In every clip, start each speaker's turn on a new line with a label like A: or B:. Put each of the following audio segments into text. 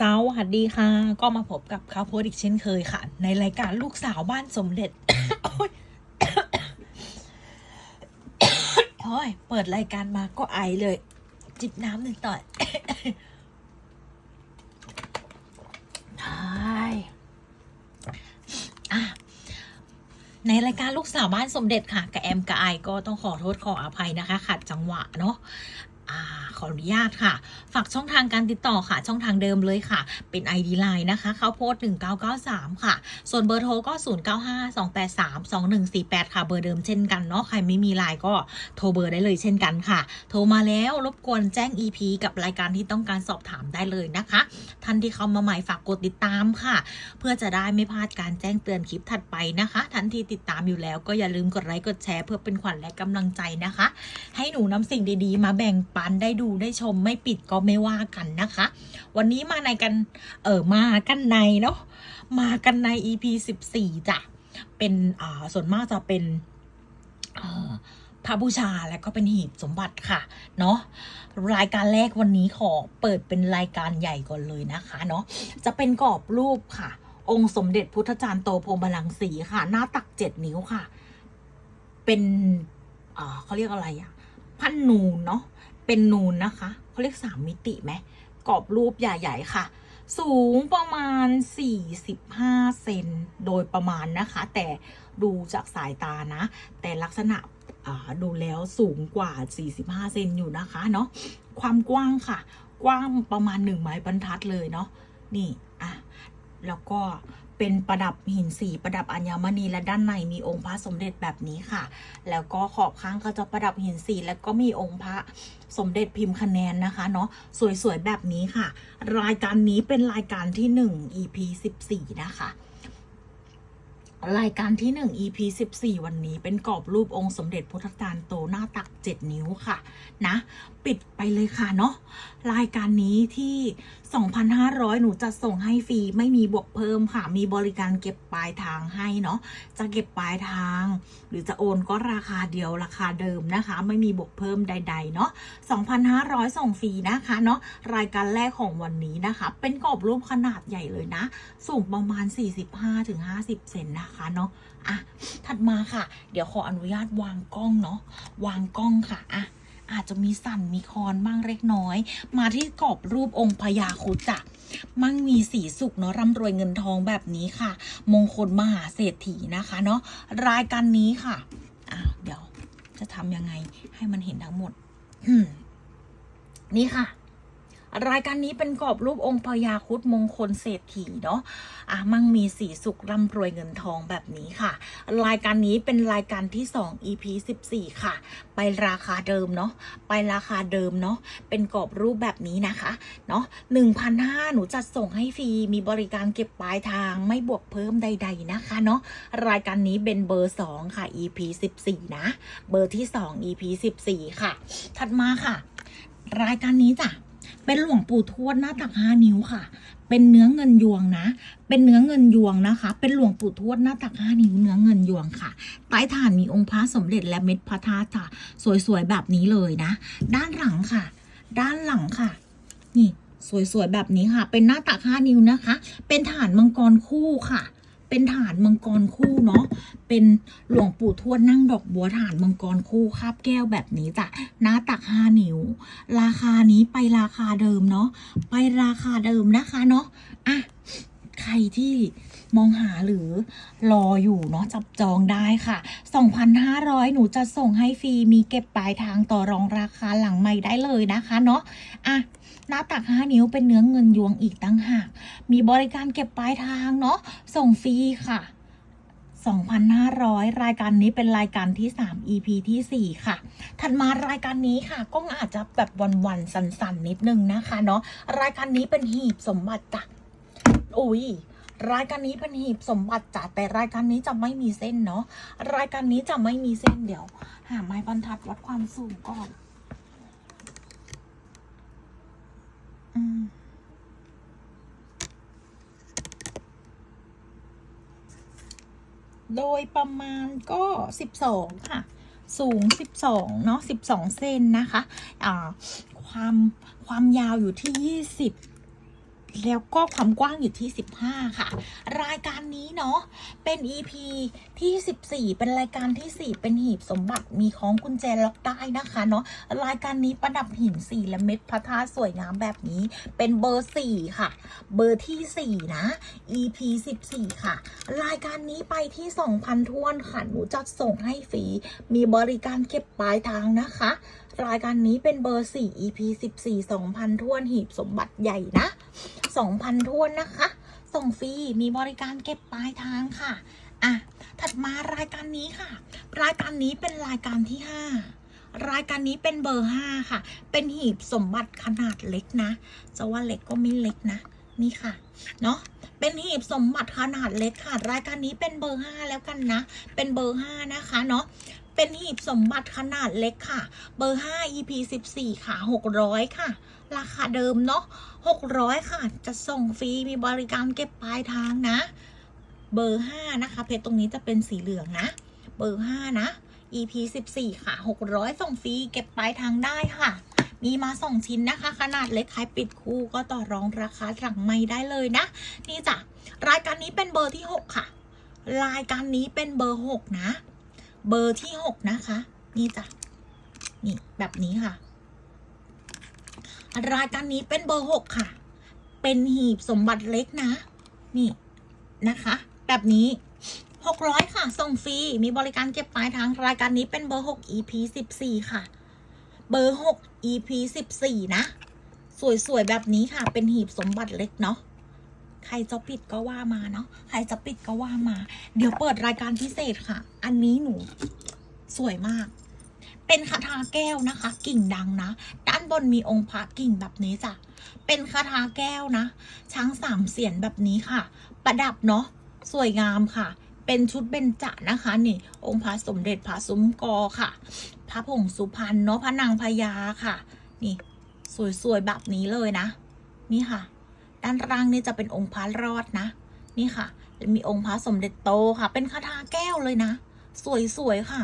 A: สวัสดีค่ะ ก็มาพบกับข้าวโพดอีกเช่นเคยค่ะ ในรายการลูกสาวบ้านสมเด็จโอ้ยเปิดรายการมาก็ไอเลย จิบน้ำหนึ่งต่อยใช่อะในรายการลูกสาวบ้านสมเด็จค่ะกับแอมกับไอก็ต้องขอโทษขออภัยนะคะ ขัดจังหวะเนาะอ่า ขออนุญาตค่ะ ฝากช่องทางการติดต่อค่ะ ช่องทางเดิมเลยค่ะ เป็น ID Line นะคะข้าวโพด1993 ค่ะ ส่วนเบอร์โทรก็ 0952832148 ค่ะ เบอร์เดิมเช่นกันเนาะ ใครไม่มีไลน์ก็โทรเบอร์ได้เลยเช่นกันค่ะ โทรมาแล้วรบกวนแจ้ง EP กับรายการที่ต้องการสอบถามได้เลยนะคะ ท่านที่เข้ามาใหม่ฝากกดติดตามค่ะ เพื่อจะได้ไม่พลาดการแจ้งเตือนคลิปถัดไปนะคะ ท่านที่ติดตามอยู่แล้วก็อย่าลืมกดไลค์กดแชร์เพื่อเป็นขวัญและกำลังใจนะคะ ให้หนูนำสิ่งดีๆ มาแบ่งปันได้ดูได้ชมไม่ปิดก็ไม่ว่ากันนะคะ วันนี้มาในกัน เออมากันในเนาะมากันใน EP 14จ้ะเป็นอ่าส่วนมากจะเป็นอ่อพระบูชาและก็เป็นหีบสมบัติค่ะ เนาะรายการแรกวันนี้ขอเปิดเป็นรายการใหญ่ก่อนเลยนะคะเนาะจะเป็นกรอบรูปค่ะ องค์สมเด็จพุทธจารย์โตพรหมลังสีค่ะ หน้าตักเจ็ดนิ้วค่ะ เป็นอ่าเขาเรียกอะไรอะพันนูนเนาะ เป็นนูนนะคะเขาเรียกสามมิติไหมกรอบรูปใหญ่ๆค่ะ สูงประมาณ 45 เซนโดยประมาณนะคะ แต่ดูจากสายตานะ แต่ลักษณะดูแล้วสูงกว่า 45 เซนอยู่นะคะเนาะความกว้างค่ะ กว้างประมาณหนึ่งไม้บรรทัดเลยเนาะนี่อะแล้วก็ เป็นประดับหินสีประดับอัญมณีและด้านในมีองค์พระสมเด็จแบบนี้ค่ะ แล้วก็ขอบข้างก็จะประดับหินสีแล้วก็มีองค์พระสมเด็จพิมพ์คะแนนนะคะเนาะสวยๆแบบนี้ค่ะ รายการนี้เป็นรายการที่ 1 EP 14 นะคะรายการที่ 1 EP 14 วันนี้เป็นกรอบรูปองค์สมเด็จพุทธจารย์โตหน้าตัก 7 นิ้วค่ะ นะ ปิดไปเลยค่ะเนาะรายการนี้ที่ 2,500 หนูจะส่งให้ฟรีไม่มีบวกเพิ่มค่ะ มีบริการเก็บปลายทางให้เนาะจะเก็บปลายทาง หรือจะโอนก็ราคาเดียวราคาเดิมนะคะ ไม่มีบวกเพิ่มใด ๆ เนาะ2,500 ส่งฟรีนะคะเนาะรายการแรกของวันนี้นะคะ เป็นกรอบรูปขนาดใหญ่เลยนะ สูงประมาณ 45-50 เซนนะคะเนาะอะถัดมาค่ะ เดี๋ยวขออนุญาตวางกล้องเนาะวางกล้องค่ะอะ อาจจะมีสั่นมีคอนบ้างเล็กน้อย มาที่กรอบรูปองค์พญาครุฑจ้ะมั่งมีสีสุขเนาะร่ำรวยเงินทองแบบนี้ค่ะ มงคลมหาเศรษฐีนะคะเนาะรายการนี้ค่ะอะเดี๋ยวจะทำยังไงให้มันเห็นทั้งหมดนี่ค่ะ รายการนี้เป็นกรอบรูปองค์พญาครุฑมงคลเศรษฐีเนาะอะมั่งมีสีสุขร่ำรวยเงินทองแบบนี้ค่ะ รายการนี้เป็นรายการที่ 2 EP 14 ค่ะ ไปราคาเดิมเนาะไปราคาเดิมเนาะเป็นกรอบรูปแบบนี้นะคะเนาะ1,500หนูจัดส่งให้ฟรีมีบริการเก็บปลายทางไม่บวกเพิ่มใด ๆนะคะเนาะรายการนี้เป็นเบอร์ 2 ค่ะ EP 14 นะ เบอร์ที่ 2 EP 14 ค่ะ ถัดมาค่ะ รายการนี้จ้ะ เป็นหลวงปู่ทวดหน้าตักห้านิ้วค่ะ เป็นเนื้อเงินยวงนะ เป็นเนื้อเงินยวงนะคะ เป็นหลวงปู่ทวดหน้าตักห้านิ้วเนื้อเงินยวงค่ะ ใต้ฐานมีองค์พระสมเด็จและเม็ดพระธาตุค่ะ สวยๆแบบนี้เลยนะ ด้านหลังค่ะ ด้านหลังค่ะ นี่สวยๆแบบนี้ค่ะ เป็นหน้าตักห้านิ้วนะคะ เป็นฐานมังกรคู่ค่ะ เป็นฐานมังกรคู่เนาะ เป็นหลวงปู่ทวดนั่งดอกบัวฐานมังกรคู่คาบแก้วแบบนี้จ้ะหน้าตักห้านิ้ว ราคานี้ไปราคาเดิมเนาะ ไปราคาเดิมนะคะเนาะ อะ ใครที่มองหาหรือรออยู่เนาะจับจองได้ค่ะ 2,500 หนูจะส่งให้ฟรี มีเก็บปลายทางต่อรองราคาหลังใหม่ได้เลยนะคะเนาะ อะ หน้าตัก 5 นิ้วเป็นเนื้อเงินยวงอีกตั้งหาก มีบริการเก็บปลายทางเนาะ ส่งฟรีค่ะ 2,500 รายการนี้เป็นรายการที่ 3 EP ที่ 4 ค่ะ ถัดมารายการนี้ค่ะ ก็อาจจะแบบวันๆสันๆ นิดนึงนะคะเนาะ รายการนี้เป็นหีบสมบัติจ้ะอุ้ยรายการนี้เป็นหีบสมบัติจ้ะแต่รายการนี้จะไม่มีเส้นเนาะ รายการนี้จะไม่มีเส้นเดี๋ยว หาไม้บรรทัดวัดความสูงก่อน โดยประมาณก็ 12 ค่ะ สูง 12 เนาะ 12 เซนนะคะ อ่า ความ ความยาวอยู่ที่ 20 แล้วก็ความกว้างอยู่ที่ 15 ค่ะ รายการนี้เนาะเป็น EP ที่ 14 เป็นรายการที่ 4 เป็นหีบสมบัติมีของกุญแจล็อกได้นะคะเนาะรายการนี้ประดับหินสีและเม็ดพระธาตุสวยงามแบบนี้ เป็นเบอร์ 4 ค่ะ เบอร์ที่ 4 นะ EP 14 ค่ะ รายการนี้ไปที่ 2,000ท้วนค่ะหนูจัดส่งให้ฟรีมีบริการเก็บปลายทางนะคะ รายการนี้เป็นเบอร์ 4 EP 14 2,000ท้วนหีบสมบัติใหญ่นะ 2,000ทวนนะคะ ส่งฟรี มีบริการเก็บปลายทางค่ะ อะ ถัดมารายการนี้ค่ะ รายการนี้เป็นรายการที่ 5 รายการนี้เป็นเบอร์ 5 ค่ะ เป็นหีบสมบัติขนาดเล็กนะ จะว่าเล็กก็ไม่เล็กนะ นี่ค่ะ เนาะเป็นหีบสมบัติขนาดเล็กค่ะ รายการนี้เป็นเบอร์ 5 แล้วกันนะ เป็นเบอร์ 5 นะคะเนาะเป็นหีบสมบัติขนาดเล็กค่ะ เบอร์ 5 EP 14 ค่ะ 600 ค่ะ ราคาเดิมเนาะ600 ค่ะ จะส่งฟรี มีบริการเก็บปลายทางนะ เบอร์ 5 นะคะ เพจตรงนี้จะเป็นสีเหลืองนะ เบอร์ 5 นะ EP 14 ค่ะ 600 ส่งฟรี เก็บปลายทางได้ค่ะ มีมาส่งชิ้นนะคะ ขนาดเล็กใครปิดคู่ก็ต่อรองราคาสั่งไม่ได้เลยนะ นี่จ้ะ รายการนี้เป็นเบอร์ที่ 6 ค่ะ รายการนี้เป็นเบอร์ 6 นะ เบอร์ที่ 6 นะคะ นี่จ้ะ นี่แบบนี้ค่ะ รายการนี้เป็นเบอร์หกค่ะ เป็นหีบสมบัติเล็กนะ นี่นะคะ แบบนี้หกร้อยค่ะ ส่งฟรี มีบริการเก็บปลายทาง รายการนี้เป็นเบอร์หก EP สิบสี่ค่ะ เบอร์หก EP สิบสี่นะ สวยๆ แบบนี้ค่ะ เป็นหีบสมบัติเล็กเนาะใครจะปิดก็ว่ามาเนาะ ใครจะปิดก็ว่ามา เดี๋ยวเปิดรายการพิเศษค่ะ อันนี้หนู สวยมาก เป็นคาถาแก้วนะคะ กิ่งดังนะ ด้านบนมีองค์พระกิ่งแบบนี้จ้ะ เป็นคาถาแก้วนะ ช้างสามเสียนแบบนี้ค่ะ ประดับเนาะ สวยงามค่ะ เป็นชุดเบญจนะคะนี่ องค์พระสมเด็จพระซุ้มกอค่ะ พระผงสุพรรณเนาะ พระนางพญาค่ะ นี่ สวยๆแบบนี้เลยนะ นี่ค่ะ ด้านล่างนี่จะเป็นองค์พระรอดนะ นี่ค่ะ มีองค์พระสมเด็จโตค่ะ เป็นคาถาแก้วเลยนะ สวยๆค่ะ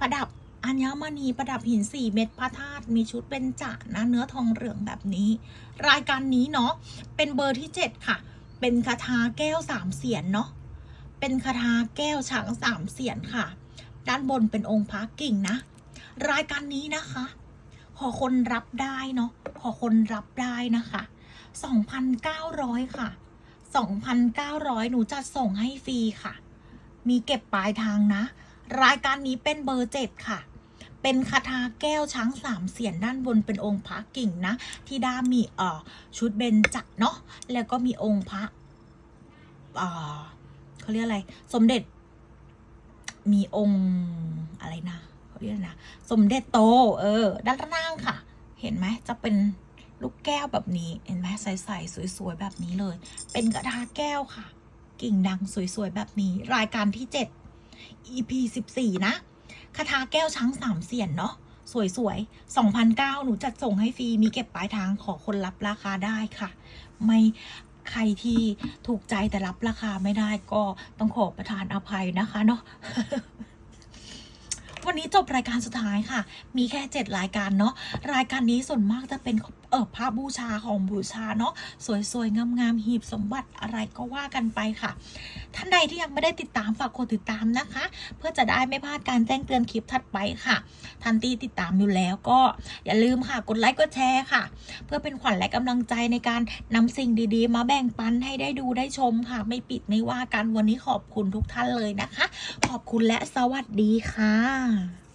A: ประดับ อัญมณีประดับหินสี่เม็ดพระธาตุมีชุดเป็นจ่านะเนื้อทองเหลืองแบบนี้ รายการนี้เนาะเป็นเบอร์ที่เจ็ดค่ะ เป็นคาถาแก้วสามเสียนเนาะเป็นคาถาแก้วช้างสามเสียนค่ะ ด้านบนเป็นองค์พระกิ่งนะ รายการนี้นะคะ ขอคนรับได้เนาะขอคนรับได้นะคะ2,900 ค่ะ 2,900 หนูจัดส่งให้ฟรีค่ะ มีเก็บปลายทางนะ รายการนี้เป็นเบอร์เจ็ดค่ะ เป็นคาถาแก้วช้างสามเสียนด้านบนเป็นองค์พระกิ่งนะ ที่ด้ามีเอ่อชุดเบญจเนาะแล้วก็มีองค์พระเอ่อเขาเรียกอะไร สมเด็จ มีองค์อะไรนะเขาเรียกนะสมเด็จโต เออ ด้านล่างค่ะ เห็นไหมจะเป็นลูกแก้วแบบนี้ เห็นไหมใสๆสวยๆแบบนี้เลย เป็นกระทาแก้วค่ะ กิ่งดังสวยๆแบบนี้ รายการที่เจ็ด EP 14 นะ คาถาแก้วช้างสามเสียนเนาะสวยๆ2,009หนูจัดส่งให้ฟรี มีเก็บปลายทางขอคนรับราคาได้ค่ะ ไม่ใครที่ถูกใจแต่รับราคาไม่ได้ก็ต้องขอประทานอภัยนะคะเนาะวันนี้จบรายการสุดท้ายค่ะ มีแค่ 7 รายการเนาะ รายการนี้ส่วนมากจะเป็นเออพระบูชาของบูชาเนาะสวยๆ งามๆหีบสมบัติอะไรก็ว่ากันไปค่ะ ท่านใดที่ยังไม่ได้ติดตามฝากกดติดตามนะคะ เพื่อจะได้ไม่พลาดการแจ้งเตือนคลิปถัดไปค่ะทันทีติดตามอยู่แล้วก็อย่าลืมค่ะกดไลค์กดแชร์ค่ะ เพื่อเป็นขวัญและกำลังใจในการนำสิ่งดีๆ มาแบ่งปันให้ได้ดูได้ชมค่ะ ไม่ปิดไม่ว่ากันวันนี้ขอบคุณทุกท่านเลยนะคะ ขอบคุณและสวัสดีค่ะ